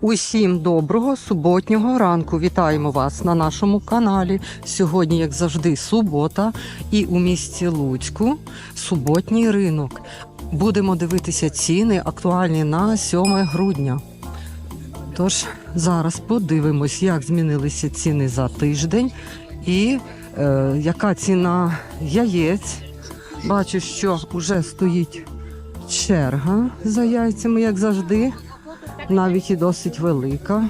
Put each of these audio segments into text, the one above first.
Усім доброго суботнього ранку. Вітаємо вас на нашому каналі. Сьогодні, як завжди, субота, і у місті Луцьку суботній ринок. Будемо дивитися ціни актуальні на 7 грудня. Тож зараз подивимось, як змінилися ціни за тиждень і е, яка ціна яєць. Бачу, що вже стоїть черга за яйцями, як завжди навіть і досить велика.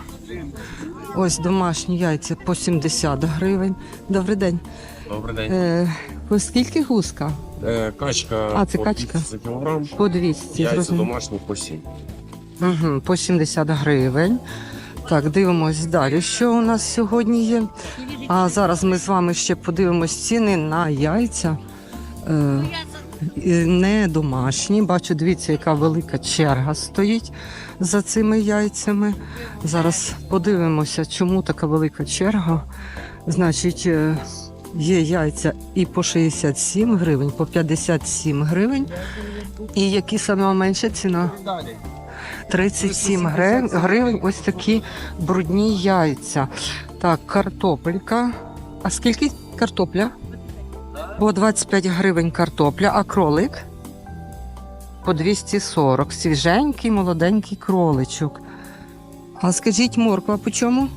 Ось домашні яйця по 70 гривень. Добрий день. Добрий день. Е, по скільки гуска? Е, качка. А, це по качка. 200 кілограм. По 200. Яйця зрозуміло. домашні по 7. Угу, по 70 гривень. Так, дивимось далі, що у нас сьогодні є. А зараз ми з вами ще подивимось ціни на яйця. Е, не домашні. Бачу, дивіться, яка велика черга стоїть за цими яйцями. Зараз подивимося, чому така велика черга. Значить, е, є яйця і по 67 гривень, по 57 гривень. І які саме менша ціна? 37 гривень, гривень ось такі брудні яйця. Так, картопелька. А скільки картопля? По 25 гривень картопля, а кролик? По 240. Свіженький, молоденький кроличок. А скажіть, морква по чому?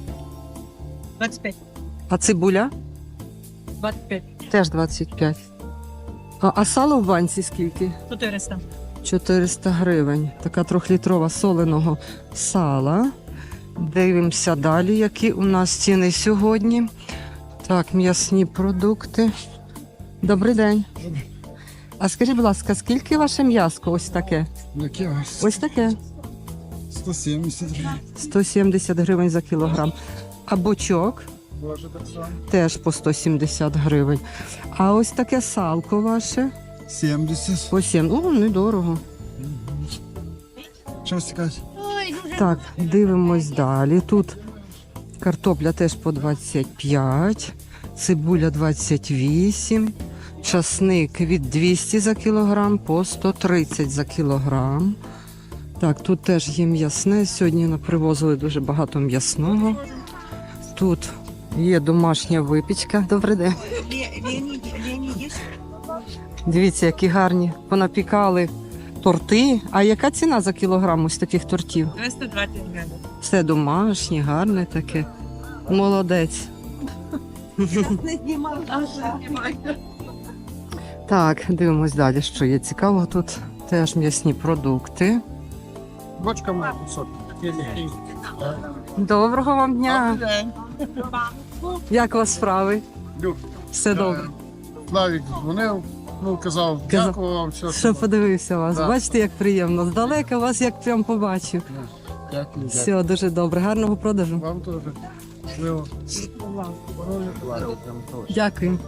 25. А цибуля? 25. Теж 25. А, а сало в банці скільки? 400. 400 гривень. Така трьохлітрова соленого сала. Дивимося далі, які у нас ціни сьогодні. Так, м'ясні продукти. Добрий день. А скажіть, будь ласка, скільки ваше м'яско ось таке? Яке ось Ось таке. 170 гривень. 170 гривень за кілограм. А бочок Може так само. теж по 170 гривень. А ось таке салко ваше 70. по 7. О, недорого. Що цікавить? Так, дивимось далі. Тут картопля теж по 25, цибуля 28, часник від 200 за кілограм по 130 за кілограм. Так, тут теж є м'ясне. Сьогодні привозили дуже багато м'ясного. Тут є домашня випічка. Добрий день. Дивіться, які гарні понапікали торти. А яка ціна за кілограм ось таких тортів? 220 гривень. Все домашнє, гарне таке. Молодець. Так, дивимось далі, що є цікавого. Тут теж м'ясні продукти. Бочка Доброго вам дня! Як у вас справи? Все добре. Славік дзвонив, ну казав, дякую вам, все. Що подивився вас? Бачите, як приємно. Здалека вас як прям побачив. Дякую, дякую. Все, дуже добре. Гарного продажу. Вам теж. Дякую.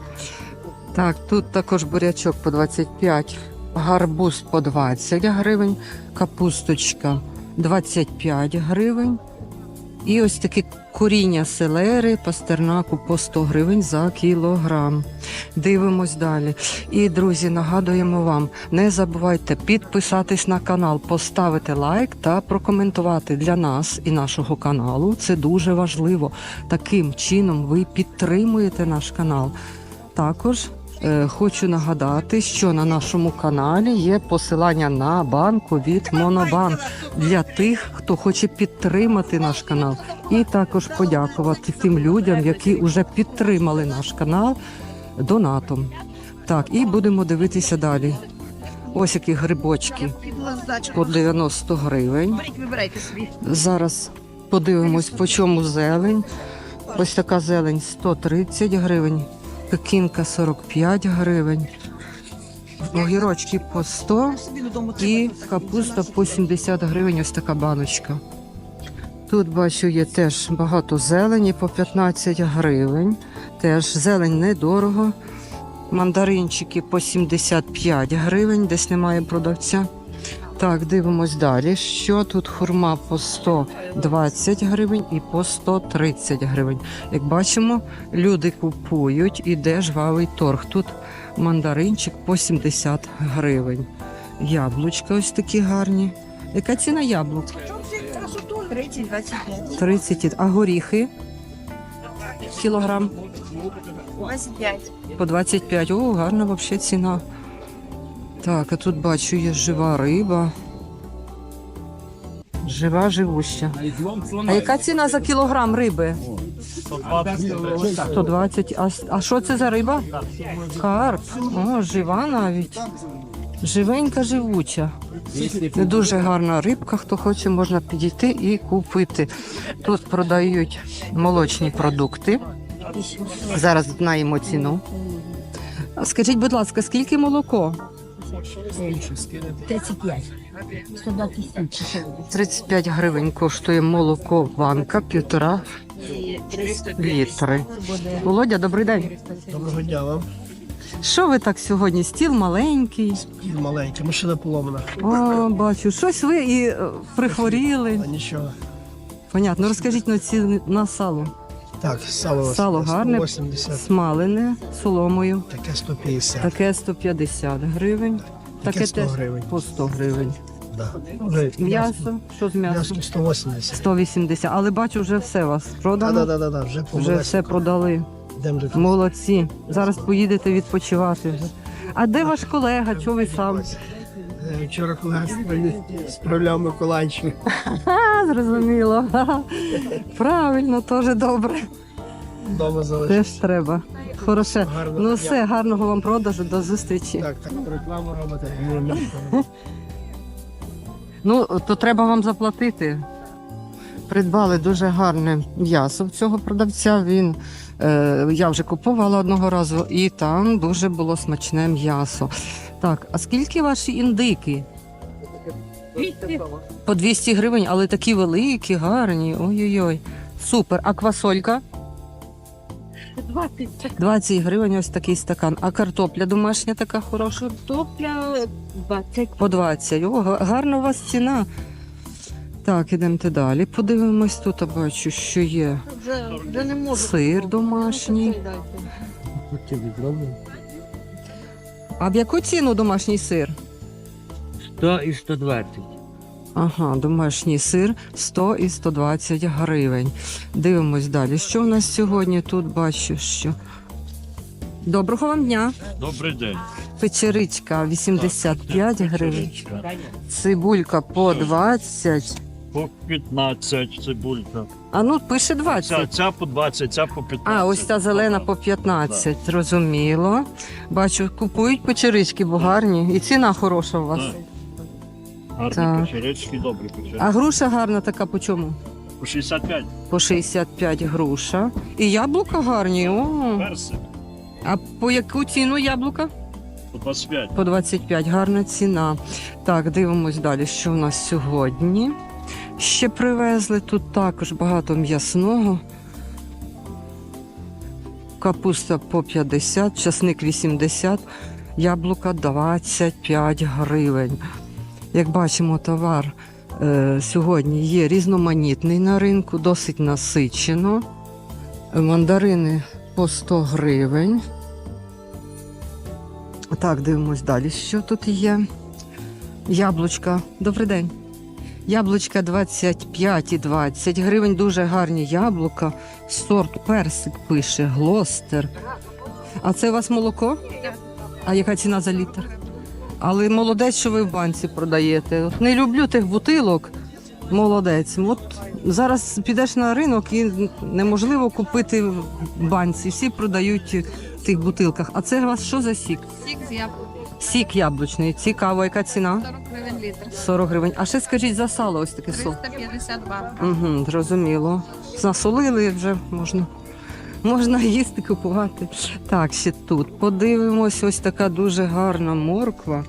Так, тут також бурячок по 25, гарбуз по 20 гривень, капусточка 25 гривень. І ось такі коріння селери, пастернаку по 100 гривень за кілограм. Дивимось далі. І, друзі, нагадуємо вам, не забувайте підписатись на канал, поставити лайк та прокоментувати для нас і нашого каналу. Це дуже важливо. Таким чином ви підтримуєте наш канал. Також хочу нагадати, що на нашому каналі є посилання на банку від Монобанк для тих, хто хоче підтримати наш канал, і також подякувати тим людям, які вже підтримали наш канал донатом. Так, і будемо дивитися далі. Ось які грибочки по 90 гривень. Зараз подивимось, по чому зелень. Ось така зелень 130 гривень, пекінка 45 гривень, огірочки по 100 і капуста по 70 гривень. Ось така баночка. Тут бачу, є теж багато зелені по 15 гривень. Теж зелень недорого. Мандаринчики по 75 гривень, десь немає продавця. Так, дивимось далі. Що тут хурма по 120 гривень і по 130 гривень. Як бачимо, люди купують, іде жвавий торг. Тут мандаринчик по 70 гривень. Яблучка ось такі гарні. Яка ціна яблук? 30, 25. 30. А горіхи? Кілограм 25. по 25. О, гарна взагалі ціна. Так, а тут бачу, є жива риба. Жива живуща. А яка ціна за кілограм риби? 120. А, а що це за риба? Карп. О, жива навіть. Живенька, живуча. Не дуже гарна рибка. Хто хоче, можна підійти і купити. Тут продають молочні продукти. Зараз знаємо ціну. Скажіть, будь ласка, скільки молоко? 35. 35 гривень коштує молоко банка, півтора літри. Володя, добрий день. Доброго дня вам. Що ви так сьогодні? Стіл маленький. І маленька, машина поломана. О, бачу, щось ви і е, прихворіли. Нічого. Понятно, розкажіть на ці на сало. Так, сало, Сало гарне. 180, Смалене соломою. таке 150, Таке 150 гривень. таке Таке 100 теж гривень. по 100 гривень. Да. Вже М'ясо, що з м'ясом? М'ясо 180. 180. Але бачу, вже все у вас Да, продано. да, да, да, да, вже Вже все продали. Йдемо до Молодці. Зараз поїдете відпочивати вже. А де ваш колега? Чого ви сам? Е, Вчора колега справляв- Миколаївщину. Зрозуміло. Правильно, теж добре. Вдома залишився. Теж треба. Хороше. Гарного Ну все, гарного вам продажу, до зустрічі. Так, так, рекламу робите. Ну, то треба вам заплатити. Придбали дуже гарне м'ясо в цього продавця. Він е, я вже купувала одного разу, і там дуже було смачне м'ясо. Так, а скільки ваші індики? По 200 гривень, але такі великі, гарні. Ой-ой-ой. Супер. А квасолька? 20. 20 гривень ось такий стакан. А картопля домашня така хороша? Картопля 20. По 20. О, гарна у вас ціна. Так, ідемте далі. Подивимось, тут бачу, що є Вже, вже не можу. сир домашній. А в яку ціну домашній сир? 100 і 120. Ага, домашній сир 100 і 120 гривень. Дивимось далі. Що у нас сьогодні тут бачу, що. Доброго вам дня. Добрий день. Печеричка 85 гривень. Печеричка. Цибулька по 20. По 15 цибулька. А ну пише Ця, 20. ця по 20, ця по 15. А, ось та зелена по 15. Зрозуміло. Бачу, купують печерички, бо гарні. І ціна хороша у вас. Гарні Так. печерички, добрі печерички. А груша гарна така по чому? По 65. По 65 груша. І яблука гарні. О. Персик А по яку ціну яблука? по 25. По 25. Гарна ціна. Так, дивимось далі, що у нас сьогодні. Ще привезли тут також багато м'ясного. Капуста по 50, часник 80, яблука 25 гривень. Як бачимо, товар е, сьогодні є різноманітний на ринку, досить насичено. Мандарини по 100 гривень. Так, дивимось далі. Що тут є? Яблучка. Добрий день. Яблучка 25 і 20 гривень. Дуже гарні яблука. Сорт персик пише, глостер. А це у вас молоко? А яка ціна за літр? Але молодець, що ви в банці продаєте. От не люблю тих бутилок. Молодець. От зараз підеш на ринок і неможливо купити в банці. Всі продають в тих бутилках. А це у вас що за сік? Сік з яблук. Сік яблучний. Цікаво, яка ціна? 40 гривень літр. 40 гривень. А ще скажіть за сало, ось таке сол. 352. Угу, зрозуміло. Засолили вже можна. Можна їсти, купувати. Так, ще тут. Подивимось, ось така дуже гарна морква.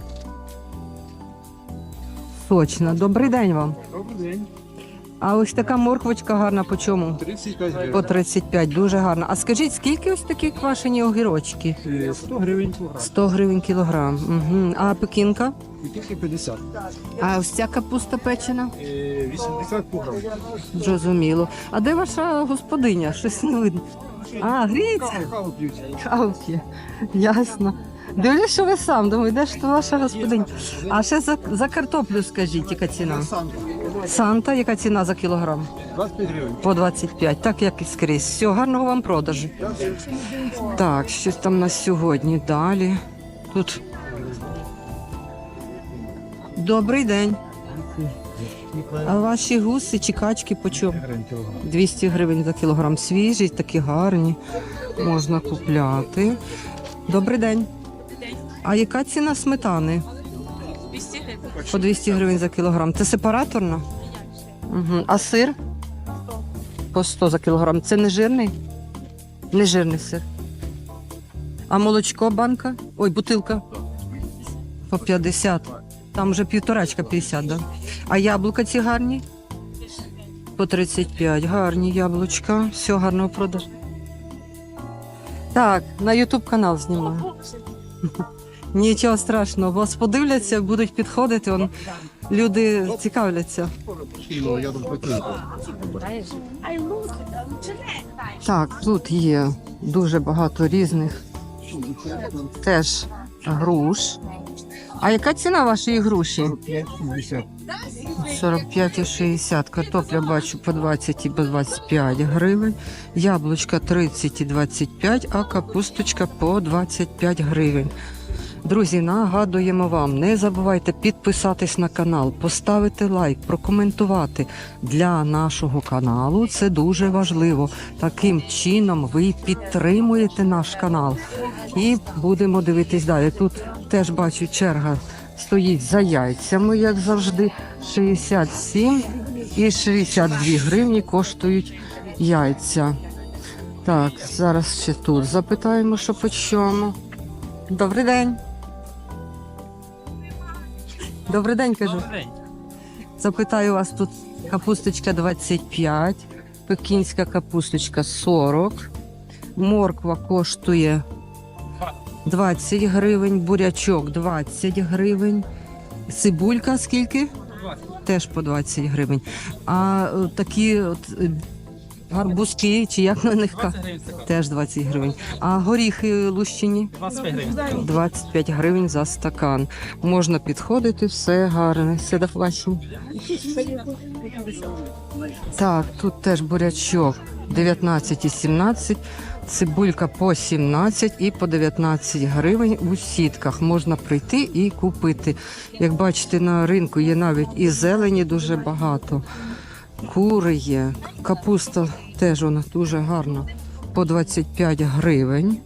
Сочна. Добрий день вам. Добрий день. А ось така морквочка гарна по чому? 35 По гривень. 35, дуже гарна. А скажіть, скільки ось такі квашені огірочки? 100 гривень кілограм. 100 гривень кілограм. Угу. А пекінка? Тільки 50. А ось ця капуста печена? 80 кілограм. Зрозуміло. А де ваша господиня? Щось не видно. А, гріється. Каву п'ють. Каву п'є. Ясно. Дивлюсь, що ви сам. Думаю, де ж то ваша господиня? А ще за, за картоплю скажіть, яка ціна? Санта, яка ціна за кілограм? 25 гривень. По 25, так як і скрізь. Все, гарного вам продажу. Так, щось там на сьогодні далі. Тут. Добрий день. А ваші гуси чи качки по чому? 200 гривень за кілограм. Свіжі, такі гарні. Можна купляти. Добрий день. А яка ціна сметани? 200 гривень. По 200 гривень за кілограм. Це сепараторно? Угу. А сир? По 100 за кілограм. Це не жирний? Не жирний сир. А молочко банка? Ой, бутилка? По 50. Там вже півторачка 50, да? А яблука ці гарні? По 35. Гарні яблучка. Все гарного продаж. Так, на Ютуб канал знімаю. Нічого страшного, вас подивляться, будуть підходити, он, люди цікавляться. Так, тут є дуже багато різних теж груш. А яка ціна вашої груші? 45 і 60. Картопля бачу по 20 і по 25 гривень. Яблучка 30 і 25, а капусточка по 25 гривень. Друзі, нагадуємо вам, не забувайте підписатись на канал, поставити лайк, прокоментувати для нашого каналу. Це дуже важливо. Таким чином ви підтримуєте наш канал. І будемо дивитись далі. Тут теж бачу черга стоїть за яйцями, як завжди. 67 і 62 гривні коштують яйця. Так, зараз ще тут запитаємо, що по чому. Добрий день. Добрий день, кажу. Запитаю вас тут капусточка 25, пекінська капусточка 40, морква коштує 20 гривень, бурячок 20 гривень, цибулька скільки? Теж по 20 гривень. А е, такі от е, гарбузки, чи як на них теж 20 гривень. А горіхи лущені? 25 гривень за стакан. Можна підходити, все гарне. Все до побачення. Так, тут теж бурячок 19 і 17, цибулька по 17 і по 19 гривень у сітках. Можна прийти і купити. Як бачите, на ринку є навіть і зелені дуже багато. Кури є, капуста теж вона дуже гарна. По 25 гривень.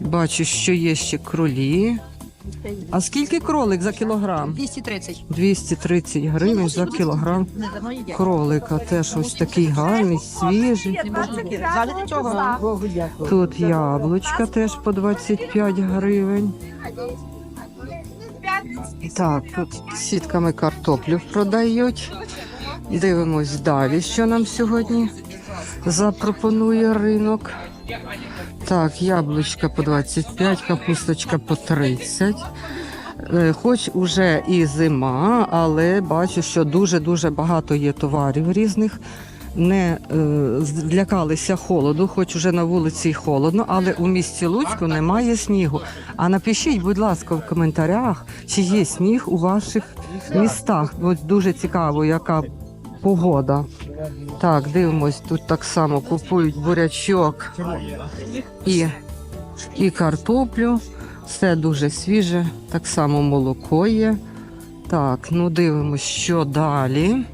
Бачу, що є ще кролі. А скільки кролик за кілограм? 230. 230 гривень за кілограм кролика. Теж ось такий гарний, свіжий. Тут яблучка теж по 25 гривень. Так, тут сітками картоплю продають. Дивимось далі, що нам сьогодні запропонує ринок. Так, яблучка по 25, капусточка по 30. Е, Хоч уже і зима, але бачу, що дуже-дуже багато є товарів різних. Не е, злякалися холоду, хоч уже на вулиці й холодно, але у місті Луцьку немає снігу. А напишіть, будь ласка, в коментарях, чи є сніг у ваших містах. Ось дуже цікаво, яка погода. Так, дивимось, тут так само купують бурячок і, і картоплю. Все дуже свіже, так само молоко є. Так, ну дивимось, що далі.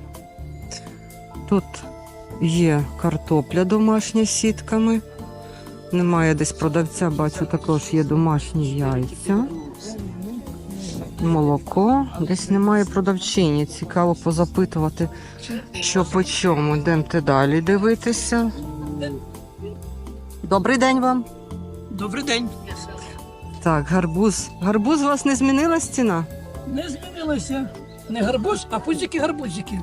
Тут є картопля домашня з сітками. Немає десь продавця, бачу, також є домашні яйця. Молоко. Десь немає продавчині. Цікаво позапитувати, що по чому. Йдемте далі дивитися. Добрий день вам. Добрий день. Так, гарбуз. Гарбуз у вас не змінилась ціна? Не змінилося. Не гарбуз, а пузики гарбузики.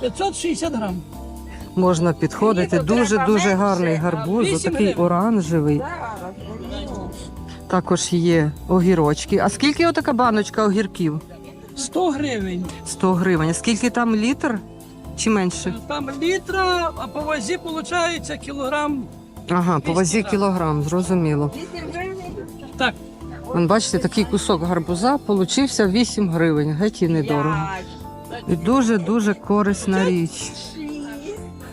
560 грам. Можна підходити. Дуже дуже гарний гарбуз, такий оранжевий. Також є огірочки. А скільки отака баночка огірків? 100 гривень. 100 гривень. А скільки там літр чи менше? Там літра, а по вазі виходить кілограм. Ага, по вазі кілограм, зрозуміло. Так, Вон, бачите, такий кусок гарбуза получився 8 гривень, геть і недорого. І дуже-дуже корисна річ.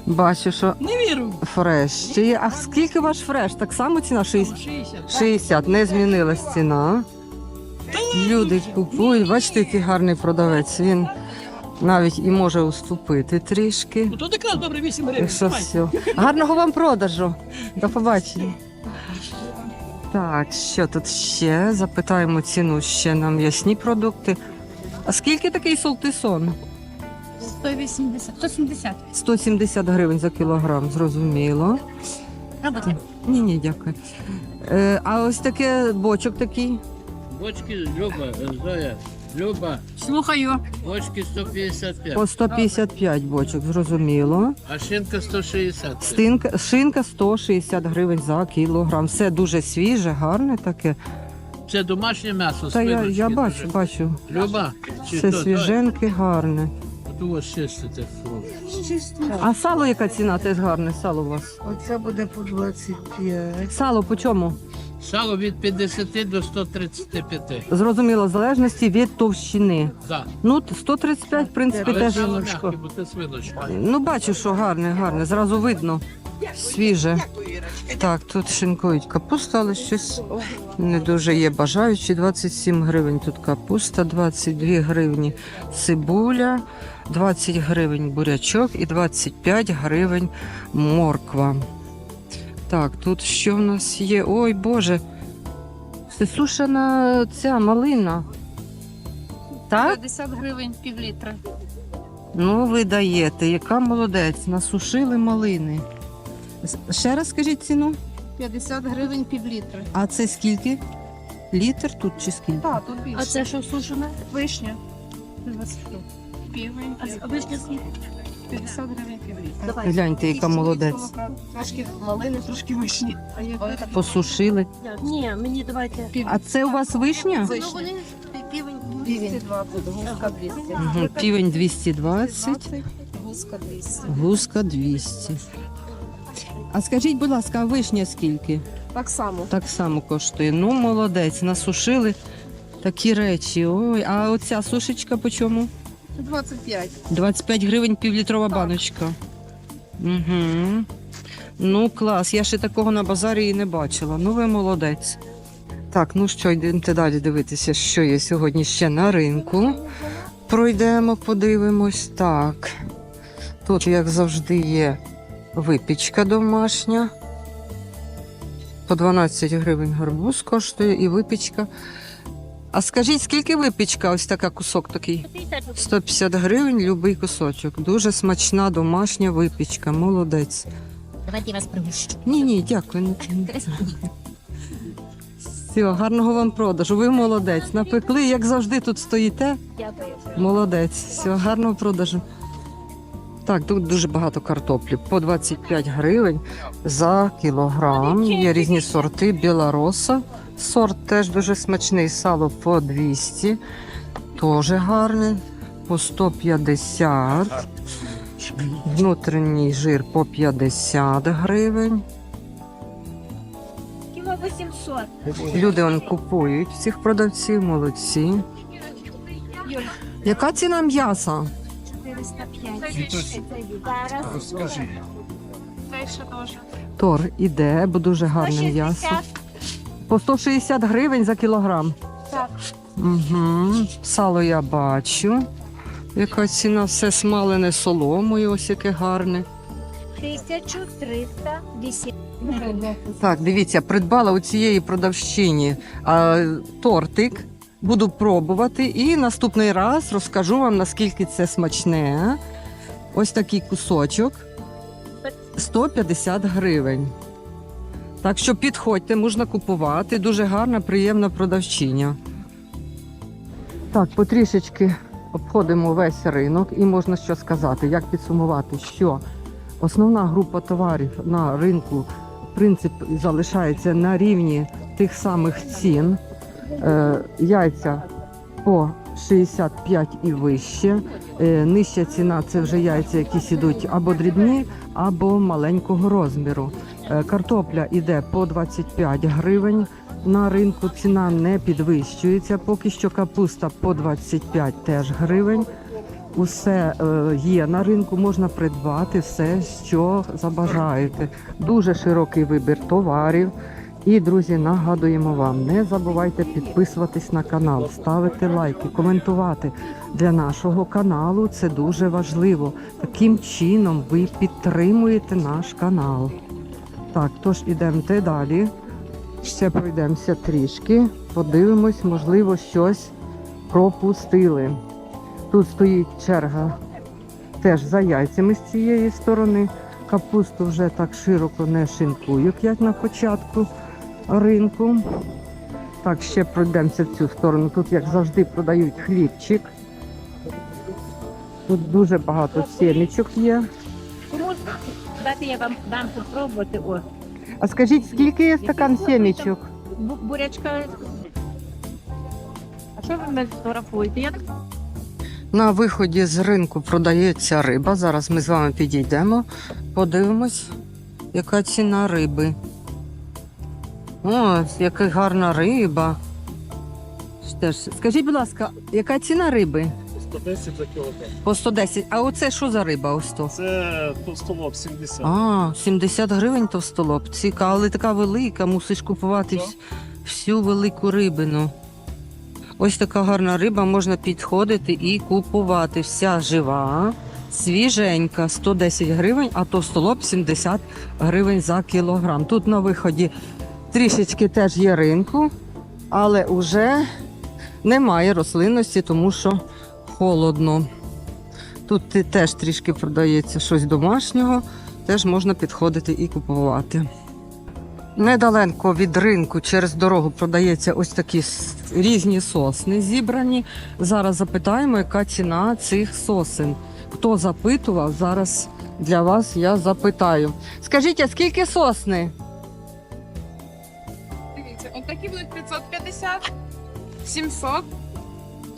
Бачу, що Не вірю. Фреш. Ще є. А скільки ваш фреш? Так само ціна 60? 60. 60, не змінилась ціна. Люди купують, бачите, який гарний продавець. Він навіть і може уступити трішки. Ну, Тут якраз добре 8 гривень. Май. все. Гарного вам продажу. До побачення. Так, що тут ще? Запитаємо ціну ще на м'ясні продукти. А скільки такий солтисон? 180. 170. 170 гривень за кілограм, зрозуміло. Робите? Ні, ні, дякую. Е, а ось таке бочок такий. Бочки Люба, Зоя, Люба, Слухаю. бочки 155, По 155 бочок, зрозуміло. а шинка 160. Стинка, шинка 160 гривень за кілограм. Все дуже свіже, гарне таке. Це домашнє м'ясо. Та я, я дуже. бачу, бачу. Люба, чи Все то, свіженьке, гарне. Тут ось чистите. А сало яка ціна? Теж гарне сало у вас. Оце буде по 25. Сало по чому? Сало від 50 до 135. Зрозуміло, в залежності від товщини. Да. Ну, 135, в принципі, Але теж. сало м'яке, бо це свиночка. Ну, бачу, що гарне, гарне. Зразу видно. Свіже. Так, тут шинкують капусту, але щось не дуже є бажаючі. 27 гривень тут капуста, 22 гривні цибуля, 20 гривень бурячок і 25 гривень морква. Так, тут що в нас є? Ой, Боже. Це сушена ця малина. Так? 50 гривень пів літра. Ну, ви даєте, яка молодець, насушили малини. Ще раз скажіть ціну. 50 гривень пів літра. А це скільки? Літр тут чи скільки? Так, тут більше. А це що сушене? Вишня. 20 штук. Півень. А вишня скільки? 50 гривень. Гляньте, яка молодець. Трошки малини, трошки вишні. Посушили. Ні, мені давайте. А це у вас вишня? Ну, вони півень. 220, гуска 200. Угу. Півень 220, Гуска 200. гуска 200. А скажіть, будь ласка, а вишня скільки? Так само. Так само коштує. Ну, молодець, насушили такі речі. Ой, а оця сушечка по чому? 25. 25 гривень півлітрова баночка. Угу. Ну, клас. Я ще такого на базарі і не бачила. Ну, ви молодець. Так, ну що, йдемте далі дивитися, що є сьогодні ще на ринку. Пройдемо, подивимось. Так. Тут, як завжди, є випічка домашня. По 12 гривень гарбуз коштує і випічка. А скажіть, скільки випічка? Ось така кусок такий? 150 гривень любий кусочок. Дуже смачна домашня випічка. Молодець. Давайте я вас пригощу. Ні, ні, дякую. Все, гарного вам продажу. Ви молодець. Напекли, як завжди, тут стоїте. Дякую. Молодець. Все, гарного продажу. Так, тут дуже багато картоплі. По 25 гривень за кілограм. Є різні сорти. Білороса. Сорт теж дуже смачний. Сало по 200. Теж гарне. По 150. Внутрішній жир по 50 гривень. Кіло 800. Люди он купують цих продавців, молодці. Яка ціна м'яса? 405. Зараз. Скажи. Це ще теж. Тор іде, бо дуже гарне м'ясо. 160. По 160 гривень за кілограм. Так. Угу. Сало я бачу. Яка ціна все смалене соломою, ось яке гарне. 1300. 10. Так, дивіться, придбала у цієї продавщині а, тортик. Буду пробувати і наступний раз розкажу вам, наскільки це смачне. Ось такий кусочок 150 гривень. Так що підходьте, можна купувати. Дуже гарна, приємна продавчиня. Так, потрішечки обходимо весь ринок і можна що сказати, як підсумувати, що основна група товарів на ринку принцип залишається на рівні тих самих цін. Е, яйця по 65 і вище. Е, нижча ціна це вже яйця, якісь ідуть або дрібні, або маленького розміру. Е, картопля йде по 25 гривень, На ринку ціна не підвищується. Поки що капуста по 25 теж гривень. Усе е, є на ринку, можна придбати все, що забажаєте. Дуже широкий вибір товарів. І, друзі, нагадуємо вам, не забувайте підписуватись на канал, ставити лайки, коментувати. Для нашого каналу це дуже важливо. Таким чином ви підтримуєте наш канал. Так, тож ідемте далі. Ще пройдемося трішки, подивимось, можливо, щось пропустили. Тут стоїть черга теж за яйцями з цієї сторони. Капусту вже так широко не шинкують, як на початку ринку. Так, ще пройдемося в цю сторону. Тут, як завжди, продають хлібчик. Тут дуже багато сімічок є. Дати я вам дам попробувати. О, А скажіть, скільки є стакан сімічок? бу- бурячка. А що ви мене фотографуєте? Я так На виході з ринку продається риба. Зараз ми з вами підійдемо, подивимось, яка ціна риби. О, яка гарна риба. Теж, скажіть, будь ласка, яка ціна риби? 110 за кілограм. По 110. А оце що за риба? Ось то? Це товстолоб 70. А, 70 гривень товстолоб. Цікаво, але така велика, мусиш купувати вс- всю велику рибину. Ось така гарна риба, можна підходити і купувати. Вся жива, свіженька, 110 гривень, а товстолоб 70 гривень за кілограм. Тут на виході трішечки теж є ринку, але вже немає рослинності, тому що холодно. Тут теж трішки продається щось домашнього, теж можна підходити і купувати. Недалеко від ринку через дорогу продається ось такі різні сосни зібрані. Зараз запитаємо, яка ціна цих сосен. Хто запитував, зараз для вас я запитаю. Скажіть, а скільки сосни? Дивіться, от такі будуть 550, 700.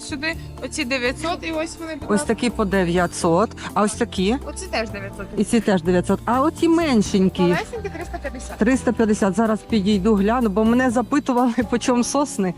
Сюди оці 900 і ось вони будуть. Ось такі по 900, а ось такі. Оці теж 900. І ці теж 900. А оці меншенькі. Малесенькі 350. 350. Зараз підійду, гляну, бо мене запитували, по чому сосни.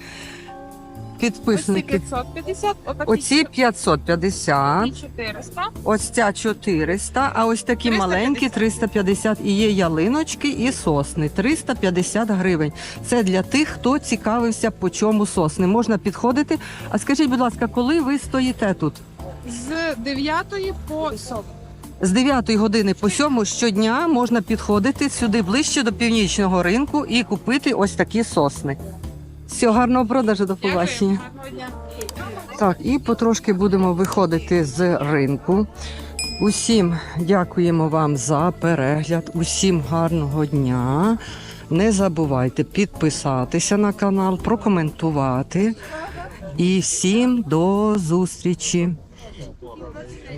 Оці Підписники. 550, отакі Оці 550, і 400. ось ця 400, а ось такі 350. маленькі 350. І є ялиночки і сосни 350 гривень. Це для тих, хто цікавився, по чому сосни. Можна підходити. А скажіть, будь ласка, коли ви стоїте тут? З 9 по 7. З 9 години по 7 щодня можна підходити сюди ближче до північного ринку і купити ось такі сосни. Всього гарного продажу, до побачення. Так, і потрошки будемо виходити з ринку. Усім дякуємо вам за перегляд. Усім гарного дня. Не забувайте підписатися на канал, прокоментувати. І всім до зустрічі!